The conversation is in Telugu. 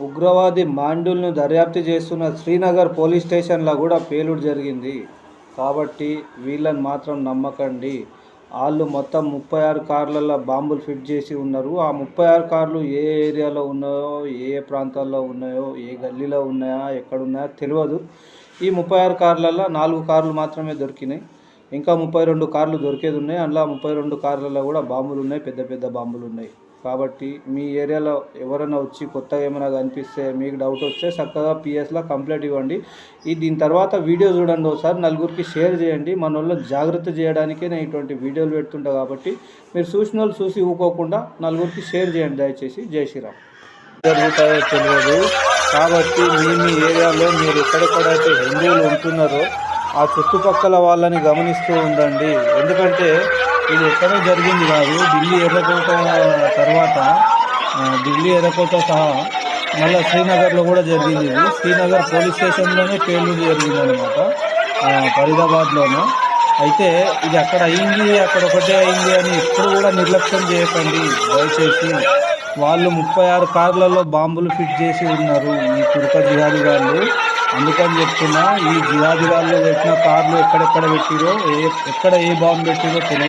ఉగ్రవాది మాండ్యుల్ను దర్యాప్తు చేస్తున్న శ్రీనగర్ పోలీస్ స్టేషన్లో కూడా పేలుడు జరిగింది. కాబట్టి వీళ్ళని మాత్రం నమ్మకండి. వాళ్ళు మొత్తం ముప్పై ఆరు కార్లలో బాంబులు ఫిట్ చేసి ఉన్నారు. ఆ ముప్పై ఆరు కార్లు ఏ ఏరియాలో ఉన్నాయో ఏ ఏ ప్రాంతాల్లో ఉన్నాయో ఏ గల్లీలో ఉన్నాయా ఎక్కడ ఉన్నాయో తెలియదు. ఈ ముప్పై ఆరు కార్లలో నాలుగు కార్లు మాత్రమే దొరికినాయి. ఇంకా ముప్పై రెండు కార్లు దొరికేది ఉన్నాయి అందులో ముప్పై రెండు కార్లలో కూడా బాంబులు ఉన్నాయి పెద్ద పెద్ద బాంబులు ఉన్నాయి కాబట్టి మీ ఏరియాలో ఎవరైనా వచ్చి కొత్తగా ఏమైనా కనిపిస్తే మీకు డౌట్ వస్తే చక్కగా పిఎస్లో కంప్లైంట్ ఇవ్వండి. ఈ దీని తర్వాత వీడియో చూడండి ఒకసారి. నలుగురికి షేర్ చేయండి. మన వాళ్ళు జాగ్రత్త చేయడానికే నేను ఇటువంటి వీడియోలు పెడుతుంటా కాబట్టి మీరు చూసిన వాళ్ళు చూసి ఊకోకుండా నలుగురికి షేర్ చేయండి దయచేసి. జై శ్రీరామ్. జరుగుతాయో తెలియదు. కాబట్టి మీ మీ ఏరియాలో మీరు ఎక్కడెక్కడైతే హిందువులు ఉంటున్నారో ఆ చుట్టుపక్కల వాళ్ళని గమనిస్తూ ఉండండి. ఎందుకంటే ఇది ఎక్కడో జరిగింది కాదు. ఢిల్లీ ఎర్రకోట తర్వాత ఢిల్లీ ఎర్రకోట సహా మళ్ళీ శ్రీనగర్లో కూడా జరిగింది ఇది. శ్రీనగర్ పోలీస్ స్టేషన్లోనే పేలుడు జరిగింది అనమాట ఫరీదాబాద్లోనూ. అయితే ఇది అక్కడ అయింది అక్కడ ఒకటే అయింది అని ఎప్పుడు కూడా నిర్లక్ష్యం చేయకండి. దయచేసి వాళ్ళు ముప్పై ఆరు కార్లలో బాంబులు ఫిట్ చేసి ఉన్నారు. ఈ తుర్క జిహాదీ వాళ్ళు. అందుకని చెప్తున్నా ఈ జిహాదీ వాళ్ళు పెట్టిన కార్లు ఎక్కడెక్కడ పెట్టిరో ఏ ఎక్కడ ఏ బాంబు పెట్టిరో తెలియదు